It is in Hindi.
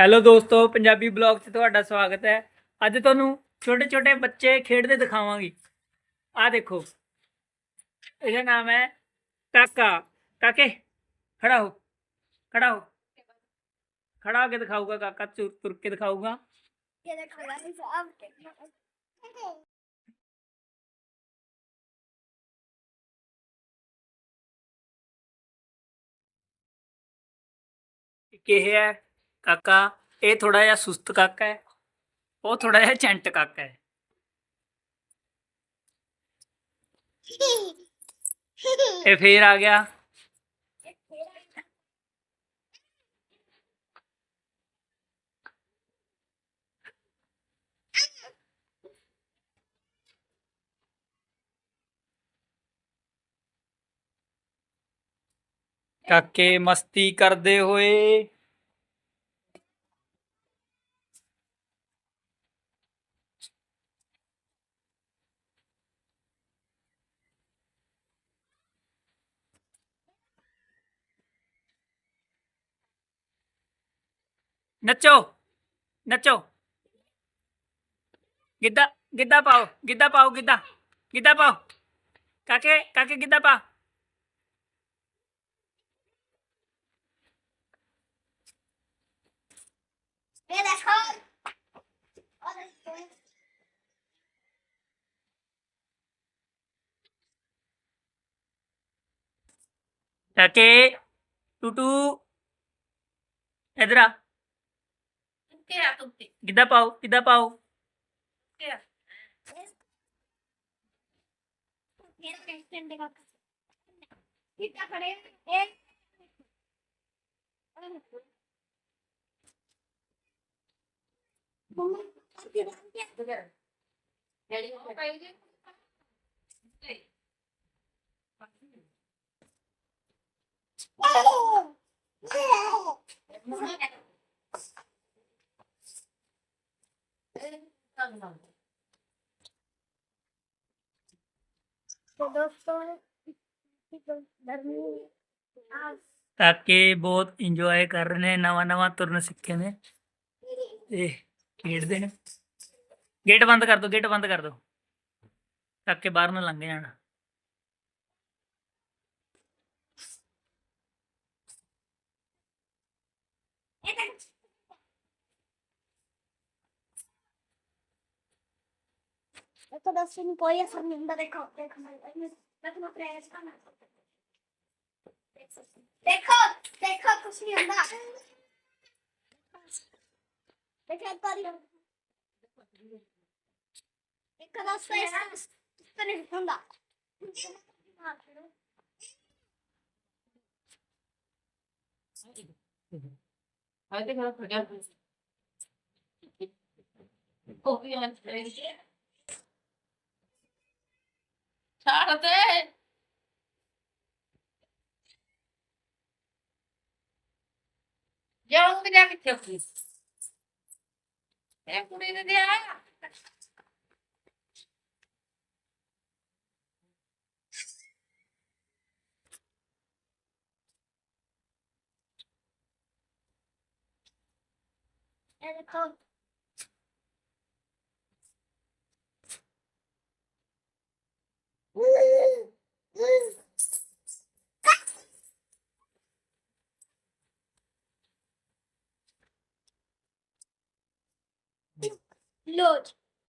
ਹੈਲੋ ਦੋਸਤੋ, ਪੰਜਾਬੀ ਬਲੌਗ 'ਚ ਤੁਹਾਡਾ ਸਵਾਗਤ ਹੈ। ਅੱਜ ਤੁਹਾਨੂੰ ਛੋਟੇ ਛੋਟੇ ਬੱਚੇ ਖੇਡਦੇ ਦਿਖਾਵਾਂਗੀ। ਆ ਦੇਖੋ, ਇਹਦਾ ਨਾਮ ਹੈ ਕਾਕਾ। ਕਾਕੇ, ਖੜਾ ਹੋ ਖੜਾ ਹੋ। ਖੜਾ ਹੋ ਕੇ ਦਿਖਾਊਗਾ ਕਾਕਾ, ਤੁਰ ਤੁਰ ਕੇ ਦਿਖਾਊਗਾ। ਇਹ ਹੈ ਕਾਕਾ ਇਹ ਥੋੜਾ ਜਿਹਾ ਸੁਸਤ ਕਾਕਾ ਹੈ ਉਹ ਥੋੜਾ ਜਿਹਾ ਚੰਟ ਕਾਕਾ ਹੈ ਇਹ ਫੇਰ ਆ ਗਿਆ ਕਾਕੇ ਮਸਤੀ ਕਰਦੇ ਹੋਏ नचो नचो। गिद्धा गिद्दा पाओ गिद्धा पाओ गिद्धा गिद्दा पाओ। काके काके गिद्दा पाओ टू टू इधर Iya, kita tukti. Kita kare तो बहुत इंजॉय कर रहे हैं नवा नवा तुरन सिक्के ने खेड दे गेट बंद कर दो, गेट बंद कर दो। आपके बाहर ना लंघ जाना। Eu tô dançando pô e essa menina देखो देखो देखो मैं प्रेस करना देखो देखो कुछ नहीं होता देखो एक बार एक का दस पैस तने होगा I think I'll forget this. Oh, yeah, ਛੱਡ ਦੇ ਜਾਉਂ ਜਾ ਕਿੱਥੇ ਹੋਈ ਇਹ ਕੁੜੀ ਨੇ ਦਿਆ Ecco. Lord.